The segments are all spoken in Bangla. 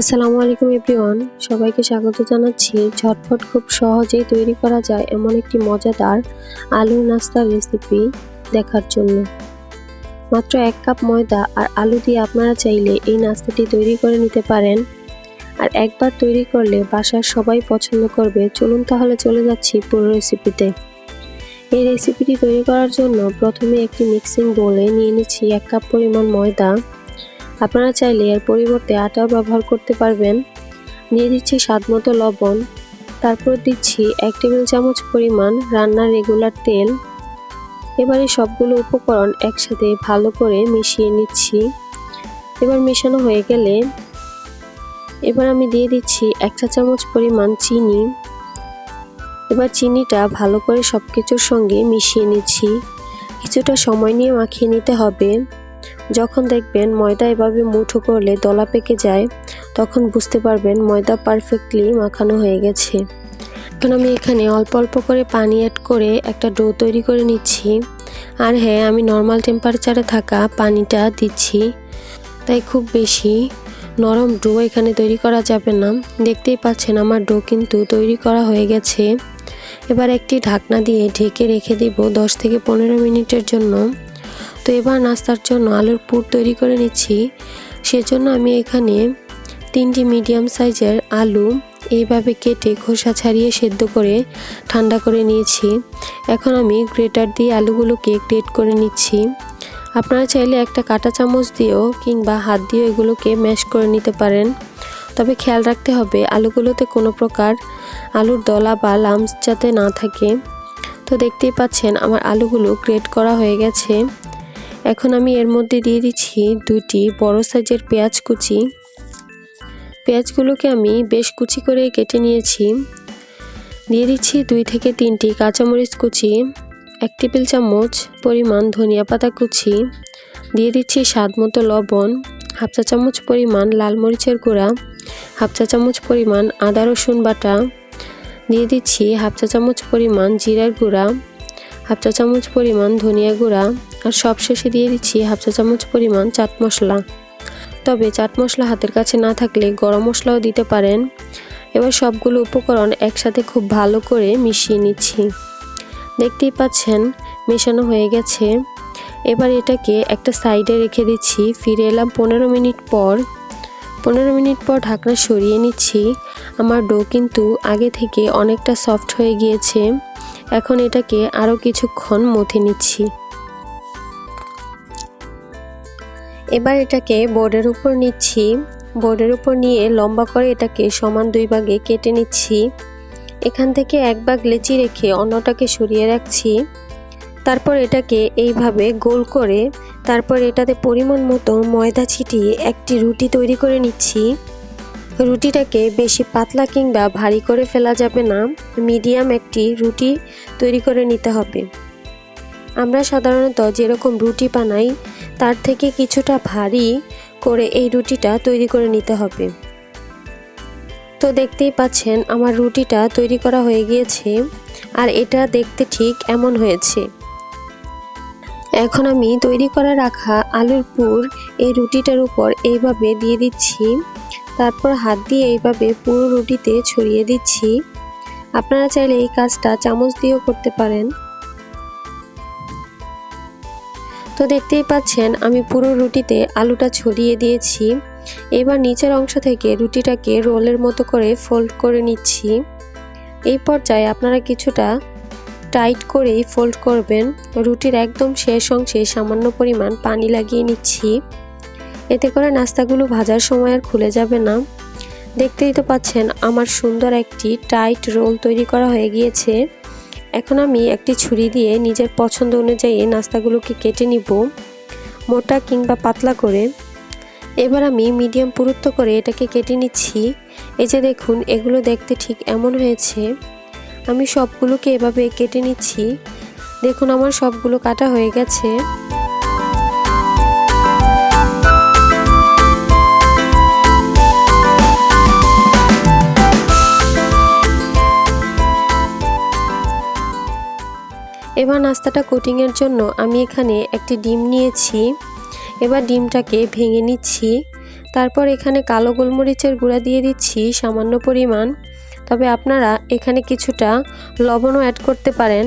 আসসালামু আলাইকুম এভরিওয়ান। সবাইকে স্বাগত জানাচ্ছি। ঝটফট খুব সহজেই তৈরি করা যায় এমন একটি মজাদার আলুর নাস্তার রেসিপি দেখার জন্য। মাত্র এক কাপ ময়দা আর আলু দিয়ে আপনারা চাইলে এই নাস্তাটি তৈরি করে নিতে পারেন। আর একবার তৈরি করলে বাসার সবাই পছন্দ করবে। চলুন তাহলে চলে যাচ্ছি পুরো রেসিপিতে এই রেসিপিটি তৈরি করার জন্য প্রথমে একটি মিক্সিং বোলে নিয়ে নিচ্ছি এক কাপ পরিমাণ ময়দা। আপনারা চাইলে এর পরিবর্তে আটাও ব্যবহার করতে পারবেন। দিয়ে দিচ্ছি স্বাদ মতো লবণ। তারপর দিচ্ছি এক টেবিল চামচ পরিমাণ রান্নার রেগুলার তেল। এবারে সবগুলো উপকরণ একসাথে ভালো করে মিশিয়ে নিচ্ছি। এবার মেশানো হয়ে গেলে এবার আমি দিয়ে দিচ্ছি এক চা চামচ পরিমাণ চিনি। এবার চিনিটা ভালো করে সব কিছুর সঙ্গে মিশিয়ে নিচ্ছি। কিছুটা সময় নিয়ে মাখিয়ে নিতে হবে। যখন দেখবেন ময়দা এভাবে মুঠো করলে দলা পেকে যায়, তখন বুঝতে পারবেন ময়দা পারফেক্টলি মাখানো হয়ে গেছে। এখন আমি এখানে অল্প অল্প করে পানি অ্যাড করে একটা ডো তৈরি করে নিচ্ছি। আর হ্যাঁ আমি নর্মাল টেম্পারেচারে থাকা পানিটা দিচ্ছি। তাই খুব বেশি নরম ডো এখানে তৈরি করা যাবে না। দেখতেই পাচ্ছেন আমার ডো কিন্তু তৈরি করা হয়ে গেছে। এবার একটি ঢাকনা দিয়ে ঢেকে রেখে দিব দশ থেকে পনেরো মিনিটের জন্য। তো এবার নাস্তার জন্য আলুর পুর তৈরি করে নিচ্ছি। সেজন্য আমি এখানে তিনটি মিডিয়াম সাইজের আলু এইভাবে কেটে খোসা ছাড়িয়ে সেদ্ধ করে ঠান্ডা করে নিয়েছি। এখন আমি গ্রেটার দিয়ে আলুগুলোকে গ্রেট করে নিচ্ছি। আপনারা চাইলে একটা কাঁটা চামচ দিয়েও কিংবা হাত দিয়েও এগুলোকে ম্যাশ করে নিতে পারেন। তবে খেয়াল রাখতে হবে, আলুগুলোতে কোনো প্রকার আলুর দলা বা লামস যাতে না থাকে। তো দেখতেই পাচ্ছেন, আমার আলুগুলো গ্রেট করা হয়ে গেছে। এখন আমি এর মধ্যে দিয়ে দিচ্ছি দুটি বড় সাইজের পেঁয়াজ কুচি। পেঁয়াজগুলোকে আমি বেশ কুচি করে কেটে নিয়েছি। দিয়ে দিচ্ছি দুই থেকে তিনটি কাঁচামরিচ কুচি, এক টেবিল চামচ পরিমাণ ধনিয়া পাতা কুচি, দিয়ে দিচ্ছি স্বাদ মতো লবণ, হাফ চা চামচ পরিমাণ লাল মরিচের গুঁড়া, হাফ চা চামচ পরিমাণ আদা রসুন বাটা, দিয়ে দিচ্ছি হাফ চা চামচ পরিমাণ জিরার গুঁড়া, হাফ চা চামচ পরিমাণ ধনিয়া গুঁড়া আর সবশেষে দিয়ে দিচ্ছি হাফ চা চামচ পরিমাণ চাট মশলা। তবে চাট মশলা হাতের কাছে না থাকলে গরম মশলাও দিতে পারেন। এবার সবগুলো উপকরণ একসাথে খুব ভালো করে মিশিয়ে নিচ্ছি। দেখতেই পাচ্ছেন মেশানো হয়ে গেছে। এবার এটাকে একটা সাইডে রেখে দিচ্ছি। ফিরে এলাম পনেরো মিনিট পর। পনেরো মিনিট পর ঢাকনা সরিয়ে নিচ্ছি। আমার ডো কিন্তু আগে থেকে অনেকটা সফট হয়ে গিয়েছে। এখন এটাকে আরও কিছুক্ষণ মথে নিচ্ছি। এবার এটাকে বোর্ডের উপর নিচ্ছি। বোর্ডের উপর নিয়ে লম্বা করে এটাকে সমান দুই ভাগে কেটে নিচ্ছি। এখান থেকে এক ভাগ লেচি রেখে অন্যটাকে সরিয়ে রাখছি। তারপর এটাকে এইভাবে গোল করে তারপর এটাতে পরিমাণ মতো ময়দা ছিটিয়ে একটি রুটি তৈরি করে নিচ্ছি। রুটিটাকে বেশি পাতলা কিংবা ভারী করে ফেলা যাবে না। মিডিয়াম একটি রুটি তৈরি করে নিতে হবে। আমরা সাধারণত যেরকম রুটি বানাই তার থেকে কিছুটা ভারী করে এই রুটিটা তৈরি করে নিতে হবে। তো দেখতেই পাচ্ছেন আমার রুটিটা তৈরি করা হয়ে গিয়েছে আর এটা দেখতে ঠিক এমন হয়েছে। এখন আমি তৈরি করে রাখা আলুর পুর এই রুটিটার উপর এইভাবে দিয়ে দিচ্ছি। তারপর হাত দিয়ে এইভাবে পুরো রুটিতে ছড়িয়ে দিচ্ছি। আপনারা চাইলে এই কাজটা চামচ দিয়েও করতে পারেন। তো দেখতেই পাচ্ছেন, আমি পুরো রুটিতে আলুটা ছড়িয়ে দিয়েছি। এবার নিচের অংশ থেকে রুটিটাকে রোলের মতো করে ফোল্ড করে নিচ্ছি। এই পর্যায়ে আপনারা কিছুটা টাইট করেই ফোল্ড করবেন। রুটির একদম শেষ অংশে সামান্য পরিমাণ পানি লাগিয়ে নিচ্ছি। এতে করে নাস্তাগুলো ভাজার সময় আর খুলে যাবে না। দেখতেই তো পাচ্ছেন, আমার সুন্দর একটি টাইট রোল তৈরি করা হয়ে গিয়েছে। এখন আমি একটি ছুরি দিয়ে নিজের পছন্দ অনুযায়ী নাস্তাগুলোকে কেটে নিব, মোটা কিংবা পাতলা করে। এবার আমি মিডিয়াম পুরুত্ব করে এটাকে কেটে নিচ্ছি। এই যে দেখুন, এগুলো দেখতে ঠিক এমন হয়েছে। আমি সবগুলোকে এভাবে কেটে নিচ্ছি। দেখুন, আমার সবগুলো কাটা হয়ে গেছে। এবার নাস্তাটা কোটিংয়ের জন্য আমি এখানে একটি ডিম নিয়েছি। এবার ডিমটাকে ভেঙে নিচ্ছি। তারপর এখানে কালো গোলমরিচের গুঁড়া দিয়ে দিচ্ছি সামান্য পরিমাণ। তবে আপনারা এখানে কিছুটা লবণও অ্যাড করতে পারেন।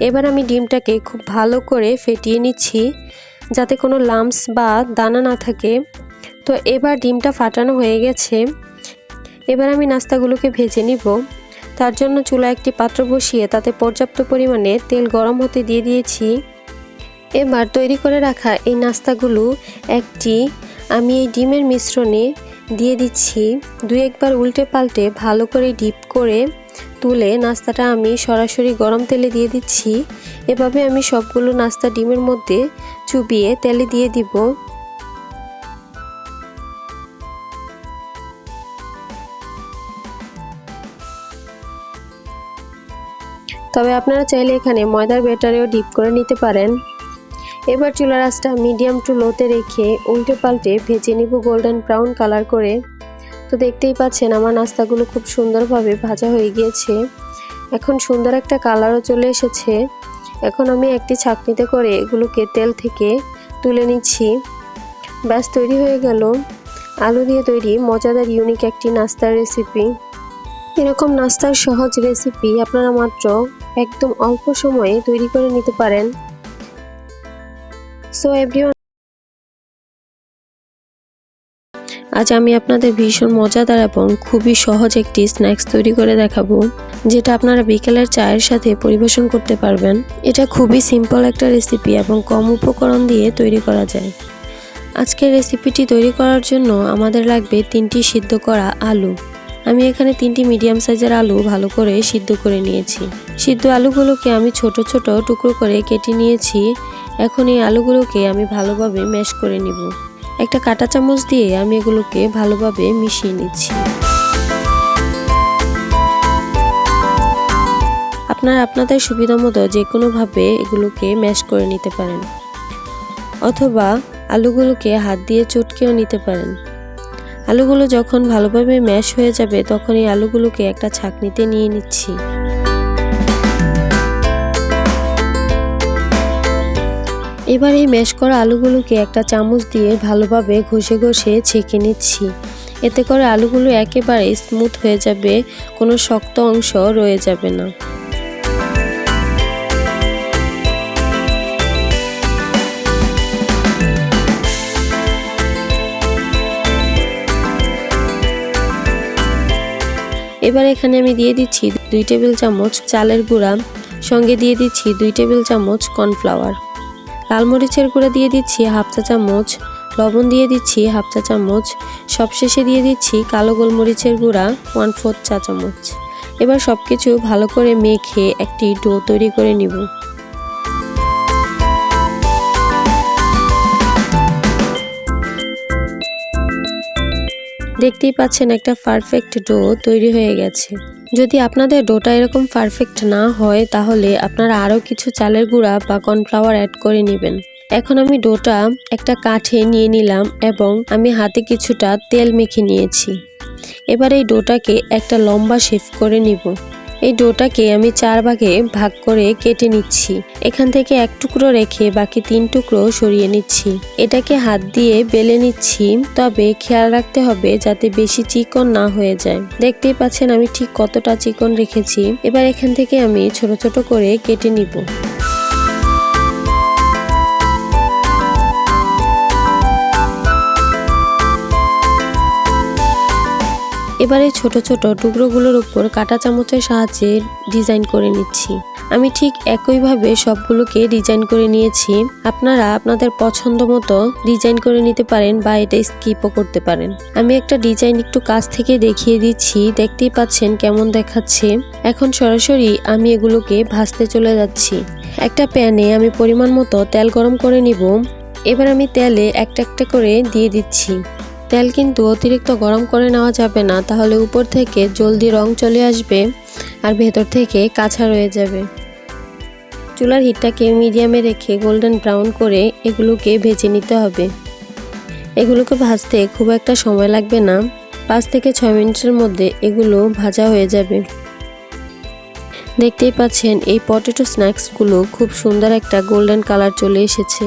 এবার আমি ডিমটাকে খুব ভালো করে ফেটিয়ে নিচ্ছি যাতে কোনো লাম্পস বা দানা না থাকে। তো এবার ডিমটা ফাটানো হয়ে গেছে। এবার আমি নাস্তাগুলোকে ভেজে নিব। তার জন্য চুলা একটি পাত্র বসিয়ে তাতে পর্যাপ্ত পরিমাণে তেল গরম হতে দিয়ে দিয়েছি। এবার তৈরি করে রাখা এই নাস্তাগুলো একটি আমি এই ডিমের মিশ্রণে দিয়ে দিচ্ছি। দুই একবার উল্টে পাল্টে ভালো করে ডিপ করে তুলে নাস্তাটা আমি সরাসরি গরম তেলে দিয়ে দিচ্ছি। এভাবে আমি সবগুলো নাস্তা ডিমের মধ্যে চুবিয়ে তেলে দিয়ে দিব। তবে আপনারা চাইলে এখানে ময়দার ব্যাটারেও ডিপ করে নিতে পারেন। এবার চুলার আঁচটা মিডিয়াম টু লোতে রেখে উল্টে পাল্টে ভেজে নিব গোল্ডেন ব্রাউন কালার করে। তো দেখতেই পাচ্ছেন আমার নাস্তাগুলো খুব সুন্দরভাবে ভাজা হয়ে গিয়েছে। এখন সুন্দর একটা কালারও চলে এসেছে। এখন আমি একটি ছাঁকনিতে করে এগুলোকে তেল থেকে তুলে নিচ্ছি। ব্যাস, তৈরি হয়ে গেল। আলু দিয়ে তৈরি মজাদার ইউনিক একটি নাস্তার রেসিপি এরকম নাস্তার সহজ রেসিপি আপনারা মাত্র একদম অল্প সময়ে তৈরি করে নিতে পারেন। সো এভরিওয়ান আজ আমি আপনাদের ভীষণ মজাদার এবং খুবই সহজ একটি স্ন্যাক্স তৈরি করে দেখাবো, যেটা আপনারা বিকেলের চায়ের সাথে পরিবেশন করতে পারবেন। এটা খুবই সিম্পল একটা রেসিপি এবং কম উপকরণ দিয়ে তৈরি করা যায়। আজকের রেসিপিটি তৈরি করার জন্য আমাদের লাগবে তিনটি সিদ্ধ করা আলু। আমি এখানে তিনটি মিডিয়াম সাইজের আলু ভালো করে সিদ্ধ করে নিয়েছি। সিদ্ধ আলুগুলোকে আমি ছোট ছোট টুকরো করে কেটে নিয়েছি। এখন এই আলুগুলোকে আমি ভালোভাবে ম্যাশ করে নিব। একটা কাঁটা চামচ দিয়ে আমি এগুলোকে ভালোভাবে মিশিয়ে নিচ্ছি। আপনারা আপনাদের সুবিধা মতো যে কোনোভাবে এগুলোকে ম্যাশ করে নিতে পারেন। অথবা আলুগুলোকে হাত দিয়ে চটকেও নিতে পারেন। আলুগুলো যখন ভালোভাবে ম্যাশ হয়ে যাবে তখন এই আলুগুলোকে একটা ছাকনিতে নিয়ে নিচ্ছি। এবার এই ম্যাশ করা আলুগুলোকে একটা চামচ দিয়ে ভালোভাবে ঘষে ঘষে ছেঁকে নিচ্ছি। এতে করে আলুগুলো একেবারে স্মুথ হয়ে যাবে, কোনো শক্ত অংশ রয়ে যাবে না। এবার এখানে আমি দিয়ে দিচ্ছি দুই টেবিল চামচ চালের গুঁড়া, সঙ্গে দিয়ে দিচ্ছি দুই টেবিল চামচ কর্নফ্লাওয়ার। লাল মরিচের গুঁড়া দিয়ে দিচ্ছি হাফ চা চামচ, লবণ দিয়ে দিচ্ছি হাফ চা চামচ, সবশেষে দিয়ে দিচ্ছি কালো গোলমরিচের গুঁড়া ওয়ান ফোর্থ চা চামচ। এবার সব কিছু ভালো করে মেখে একটি ডো তৈরি করে নিব। দেখতেই পাচ্ছেন একটা পারফেক্ট ডো তৈরি হয়ে গেছে। যদি আপনাদের ডোটা এরকম পারফেক্ট না হয়, তাহলে আপনারা আরও কিছু চালের গুঁড়া বা কর্নফ্লাওয়ার অ্যাড করে নেবেন। এখন আমি ডোটা একটা কাঠে নিয়ে নিলাম এবং আমি হাতে কিছুটা তেল মেখে নিয়েছি। এবার এই ডোটাকে একটা লম্বা শেফ করে নিব। এই ডোটাকে আমি চার ভাগে ভাগ করে কেটে নিচ্ছি। এখান থেকে এক টুকরো রেখে বাকি তিন টুকরো সরিয়ে নিচ্ছি। এটাকে হাত দিয়ে বেলে নিচ্ছি, তবে খেয়াল রাখতে হবে যাতে বেশি চিকন না হয়ে যায়। দেখতেই পাচ্ছেন আমি ঠিক কতটা চিকন রেখেছি। এবার এখান থেকে আমি ছোট ছোট করে কেটে নিব। এবারে ছোট ছোট টুকরোগুলোর উপর কাটা চামচের সাহায্যে ডিজাইন করে নিচ্ছি। আমি ঠিক একইভাবে সবগুলোকে ডিজাইন করে নিয়েছি। আপনারা আপনাদের পছন্দ মতো ডিজাইন করে নিতে পারেন বা এটা স্কিপও করতে পারেন। আমি একটা ডিজাইন একটু কাছ থেকে দেখিয়ে দিচ্ছি। দেখতেই পাচ্ছেন কেমন দেখাচ্ছে। এখন সরাসরি আমি এগুলোকে ভাজতে চলে যাচ্ছি। একটা প্যানে আমি পরিমাণ মতো তেল গরম করে নিব। এবার আমি তেলে একটা একটা করে দিয়ে দিচ্ছি। তেল কিন্তু অতিরিক্ত গরম করে নেওয়া যাবে না, তাহলে উপর থেকে জলদি রং চলে আসবে আর ভেতর থেকে কাঁচা রয়ে যাবে। চুলার হিটটাকে মিডিয়ামে রেখে গোল্ডেন ব্রাউন করে এগুলোকে ভেজে নিতে হবে। এগুলোকে ভাজতে খুব একটা সময় লাগবে না, পাঁচ থেকে ছয় মিনিটের মধ্যে এগুলো ভাজা হয়ে যাবে। দেখতেই পাচ্ছেন এই পটেটো স্ন্যাক্সগুলো খুব সুন্দর একটা গোল্ডেন কালার চলে এসেছে।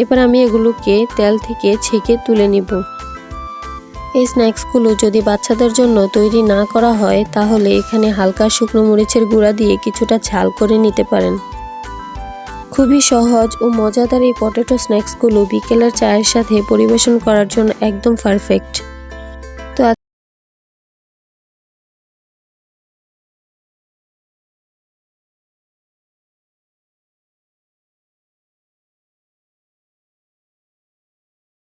এবার আমি এগুলোকে তেল থেকে ছেঁকে তুলে নিব। এই স্ন্যাক্সগুলো যদি বাচ্চাদের জন্য তৈরি না করা হয়, তাহলে এখানে হালকা শুকনো মরিচের গুঁড়া দিয়ে কিছুটা ঝাল করে নিতে পারেন। খুবই সহজ ও মজাদার এই পটেটো স্ন্যাক্সগুলো বিকেলের চায়ের সাথে পরিবেশন করার জন্য একদম পারফেক্ট।